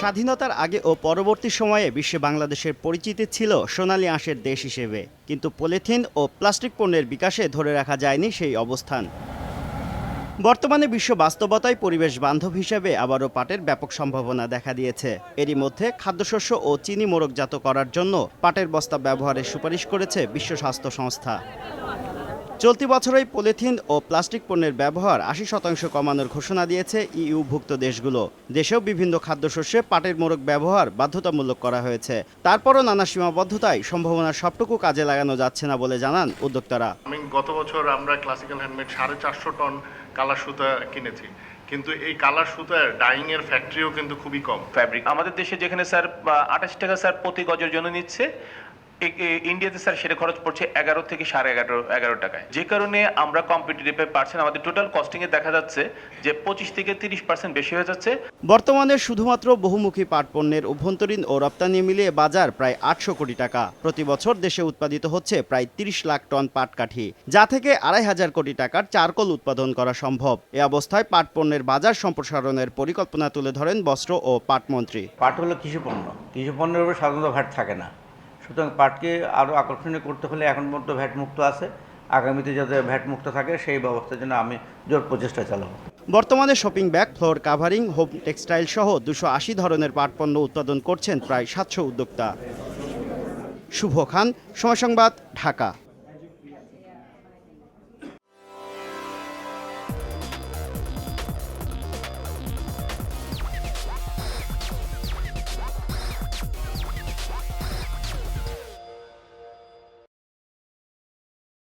স্বাধীনতার আগে ও পরবর্তী সময়ে বিশ্বে বাংলাদেশের পরিচিতি ছিল সোনালি আঁশের দেশ হিসেবে। কিন্তু পলিথিন ও প্লাস্টিক পণ্যের বিকাশে ধরে রাখা যায়নি সেই অবস্থান। বর্তমানে বিশ্ব বাস্তবতায় পরিবেশ বান্ধব হিসেবে আবারও পাটের ব্যাপক সম্ভাবনা দেখা দিয়েছে। এরই মধ্যে খাদ্যশস্য ও চিনি মোড়কজাত করার জন্য পাটের বস্তা ব্যবহারের সুপারিশ করেছে বিশ্ব স্বাস্থ্য সংস্থা। চলতি বছরই পলিথিন ও প্লাস্টিক পণ্যের ব্যবহার আশি শতাংশ কমানোর ঘোষণা দিয়েছে ইইউভুক্ত দেশগুলো। দেশেও বিভিন্ন খাদ্যশস্যে পাটের মোড়ক ব্যবহার বাধ্যতামূলক করা হয়েছে। তারপরও নানা সীমাবদ্ধতায় সম্ভাবনার সবটুকু কাজে লাগানো যাচ্ছে না বলে জানান উদ্যোক্তারা। আমি গত বছর আমরা ক্লাসিক্যাল হ্যান্ডমেড সাড়ে চারশো টন কালার সুতা কিনেছি। কিন্তু এই কালার সুতার ডাইং এর ফ্যাক্টরিও কিন্তু খুবই কম। ফ্যাব্রিক আমাদের দেশে যেখানে স্যার আঠাশ টাকা স্যার প্রতি গজের জন্য নিচ্ছে ইন্ডিয়াতে স্যার সেটা খরচ পড়ছে এগারো থেকে সাড়ে এগারো এগারো টাকায়। যে কারণে আমরা কম্পিটিটিভে পারছেন। আমাদের টোটাল কস্টিং এ দেখা যাচ্ছে যে পঁচিশ থেকে তিরিশ পার্সেন্ট বেশি হয়ে যাচ্ছে। বর্তমানে শুধুমাত্র বহুমুখী পাট পণ্যের অভ্যন্তরীণ ও রপ্তানি মিলিয়ে বাজার প্রায় আটশো কোটি টাকা। প্রতি বছর দেশে উৎপাদিত হচ্ছে প্রায় তিরিশ লাখ টন পাট কাঠি যা থেকে আড়াই হাজার কোটি টাকার চারকোল উৎপাদন করা সম্ভব। এ অবস্থায় পাট পণ্যের বাজার সম্প্রসারণের পরিকল্পনা তুলে ধরেন বস্ত্র ও পাট মন্ত্রী পাট হলো কৃষি পণ্য কৃষি পণ্যের উপর সাধারণত ভ্যাট থাকে না। সুতরাং পাটকে আরও আকর্ষণীয় করতে হলে এখন পর্যন্ত ভ্যাট মুক্ত আছে। আগামীতে যাতে ভ্যাট মুক্ত থাকে, সেই ব্যবস্থার জন্য আমি জোর প্রচেষ্টা চালাবো। বর্তমানে shopping bag, floor covering, home textile সহ দুশো আশি ধরনের পাট পণ্য উৎপাদন করছেন প্রায় সাতশো উদ্যোক্তা। শুভ খান, সময় সংবাদ, ঢাকা।